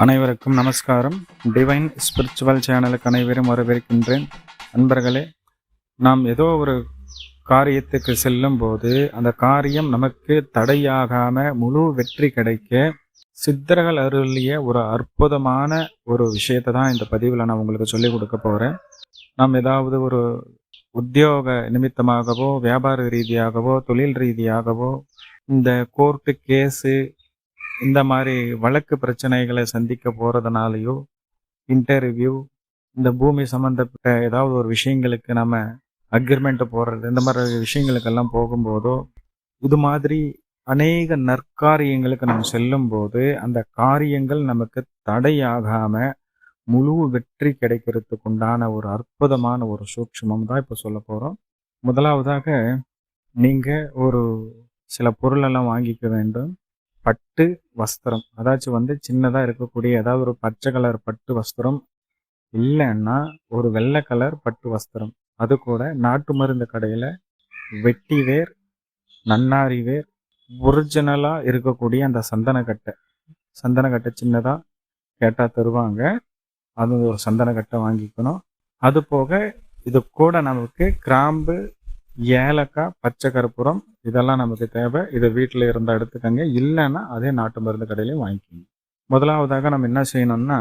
அனைவருக்கும் நமஸ்காரம். Divine spiritual சேனலுக்கு அனைவரும் வரவேற்கின்றேன். நண்பர்களே நாம் ஏதோ ஒரு காரியத்துக்கு செல்லும் போது அந்த காரியம் நமக்கு தடையாகாம முழு வெற்றி கிடைக்க சித்தர்கள் அருளிய ஒரு அற்புதமான ஒரு விஷயத்தை தான் இந்த பதிவில் நான் உங்களுக்கு சொல்லிக் கொடுக்க போகிறேன் நாம் ஏதாவது ஒரு உத்தியோக நிமித்தமாகவோ வியாபார ரீதியாகவோ தொழில் ரீதியாகவோ இந்த கோர்ட்டு கேஸு இந்த மாதிரி வழக்கு பிரச்சனைகளை சந்திக்க போகிறதுனாலையோ இன்டர்வியூ இந்த பூமி சம்மந்தப்பட்ட ஏதாவது ஒரு விஷயங்களுக்கு நம்ம அக்ரிமெண்ட் போடுறது இந்த மாதிரி விஷயங்களுக்கெல்லாம் போகும்போதோ இது மாதிரி அநேக நற்காரியங்களுக்கு நம்ம செல்லும் போது அந்த காரியங்கள் நமக்கு தடையாகாம முழு வெற்றி கிடைக்கிறதுக்கு உண்டான ஒரு அற்புதமான ஒரு சூட்சமம் தான் இப்போ சொல்ல போகிறோம் முதலாவதாக நீங்கள் ஒரு சில பொருளெல்லாம் வாங்கிக்க வேண்டும். பட்டு வஸ்திரம். அதாச்சும் வந்து சின்னதாக இருக்கக்கூடிய ஏதாவது ஒரு பச்சை கலர் பட்டு வஸ்திரம் இல்லைன்னா ஒரு வெள்ளை கலர் பட்டு வஸ்திரம். அது கூட நாட்டு மருந்து கடையில் வெட்டி வேர் நன்னாரி வேர் ஒரிஜினலாக இருக்கக்கூடிய அந்த சந்தனக்கட்டை சந்தனக்கட்டை சின்னதாக கேட்டால் தருவாங்க. அது ஒரு சந்தனக்கட்டை வாங்கிக்கணும். அது போக இது கூட நமக்கு கிராம்பு ஏலக்காய் பச்சை கற்பூரம் இதெல்லாம் நமக்கு தேவை. இதை வீட்டில் இருந்தால் எடுத்துக்கங்க. இல்லைன்னா அதே நாட்டு மருந்து கடையிலையும் வாங்கிக்கோங்க. முதலாவதாக நம்ம என்ன செய்யணும்னா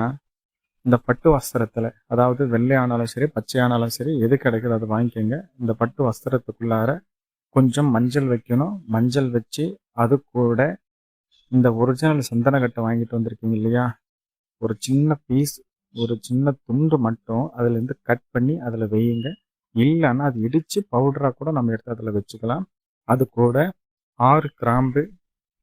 இந்த பட்டு வஸ்திரத்தில் அதாவது வெள்ளை ஆனாலும் சரி பச்சை ஆனாலும் சரி எது கிடைக்குதோ அதை வாங்கிக்கோங்க. இந்த பட்டு வஸ்திரத்துக்குள்ளார கொஞ்சம் மஞ்சள் வைக்கணும். மஞ்சள் வச்சு அது கூட இந்த ஒரிஜினல் சந்தனக்கட்டை வாங்கிட்டு வந்திருக்கீங்க இல்லையா? ஒரு சின்ன பீஸ் ஒரு சின்ன துண்டு மட்டும் அதுலேருந்து கட் பண்ணி அதில் வெய்யுங்க இல்லைன்னா அது இடித்து பவுடராக கூட நம்ம எடுத்து அதில் வச்சுக்கலாம். அது கூட ஆறு கிராம்பு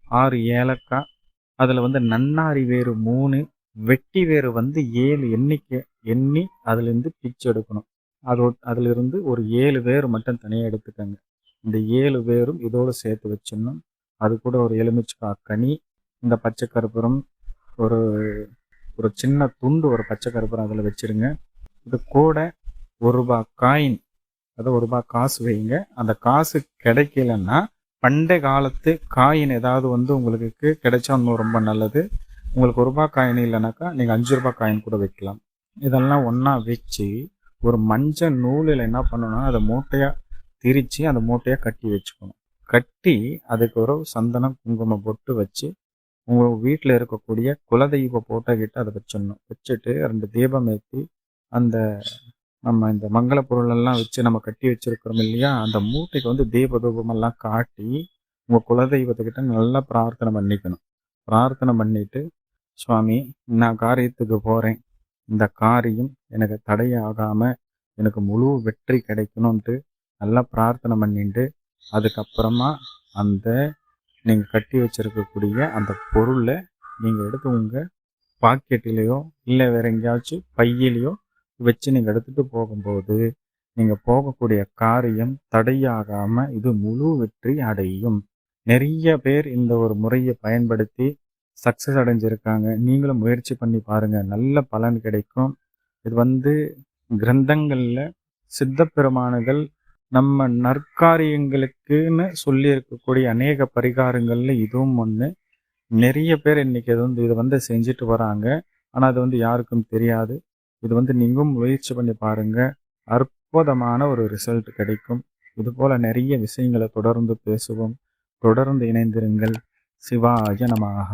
ஆறு ஏலக்காய் அதில் வந்து நன்னாரி வேறு மூணு வெட்டி வேறு வந்து ஏழு எண்ணிக்கை எண்ணி அதுலேருந்து பிச்சு எடுக்கணும். அதோ அதிலிருந்து ஒரு ஏழு வேர் மட்டும் தனியாக எடுத்துக்கோங்க. இந்த ஏழு வேரும் இதோடு சேர்த்து வச்சிடணும். அது கூட ஒரு எலுமிச்சக்காய் கனி இந்த பச்சை கருப்பூரம் ஒரு ஒரு சின்ன துண்டு ஒரு பச்சை கருப்பூரம் அதில் வச்சிருங்க இது கூட ஒரு ரூபாய் காயின் அதாவது ஒரு ரூபாய் காசு வைங்க. அந்த காசு கிடைக்கலன்னா பண்டை காலத்து காயின் ஏதாவது வந்து உங்களுக்கு கிடைச்சா இன்னும் ரொம்ப நல்லது. உங்களுக்கு ஒரு ரூபாய் காயின் இல்லைனாக்கா நீங்கள் அஞ்சு ரூபாய் காயின் கூட வைக்கலாம். இதெல்லாம் ஒன்றா வச்சு ஒரு மஞ்சள் நூலில் என்ன பண்ணணும்னா அதை மூட்டையாக திரித்து அந்த மூட்டையாக கட்டி வச்சுக்கணும். கட்டி அதுக்கு ஒரு சந்தனம் குங்குமம் பொட்டு வச்சு உங்கள் வீட்டில் இருக்கக்கூடிய குலதெய்வ போட்டோ கிட்ட அதை வச்சிடணும். வச்சுட்டு ரெண்டு தீபம் ஏற்றி அந்த நம்ம இந்த மங்கள பொருளெல்லாம் வச்சு நம்ம கட்டி வச்சிருக்கிறோம் இல்லையா? அந்த மூட்டைக்கு வந்து தீப காட்டி உங்கள் குலதெய்வத்துக்கிட்ட நல்லா பிரார்த்தனை பண்ணிக்கணும். பிரார்த்தனை பண்ணிட்டு சுவாமி நான் காரியத்துக்கு போகிறேன் இந்த காரியம் எனக்கு தடையாகாமல் எனக்கு முழு வெற்றி கிடைக்கணும்ன்ட்டு நல்லா பிரார்த்தனை பண்ணிட்டு அதுக்கப்புறமா அந்த நீங்கள் கட்டி வச்சிருக்கக்கூடிய அந்த பொருளை நீங்கள் எடுத்து உங்கள் பாக்கெட்டிலேயோ இல்லை வேற எங்கேயாச்சும் பையிலையோ வச்சு நீங்கள் எடுத்துகிட்டு போகும்போது நீங்கள் போகக்கூடிய காரியம் தடையாகாமல் இது முழு வெற்றி அடையும். நிறைய பேர் இந்த ஒரு முறையை பயன்படுத்தி சக்ஸஸ் அடைஞ்சிருக்காங்க. நீங்களும் முயற்சி பண்ணி பாருங்கள் நல்ல பலன் கிடைக்கும். இது வந்து கிரந்தங்களில் சித்தப்பெருமானுகள் நம்ம நற்காரியங்களுக்குன்னு சொல்லி இருக்கக்கூடிய அநேக பரிகாரங்களில் இதுவும் ஒன்று நிறைய பேர் இன்னைக்கு இது வந்து இதை வந்து செஞ்சுட்டு வராங்க. ஆனால் அது வந்து யாருக்கும் தெரியாது. இது வந்து நீங்களும் முயற்சி பண்ணி பாருங்க. அற்புதமான ஒரு ரிசல்ட் கிடைக்கும். இது போல நிறைய விஷயங்களை தொடர்ந்து பேசுவோம். தொடர்ந்து இணைந்திருங்கள். சிவாய நமாக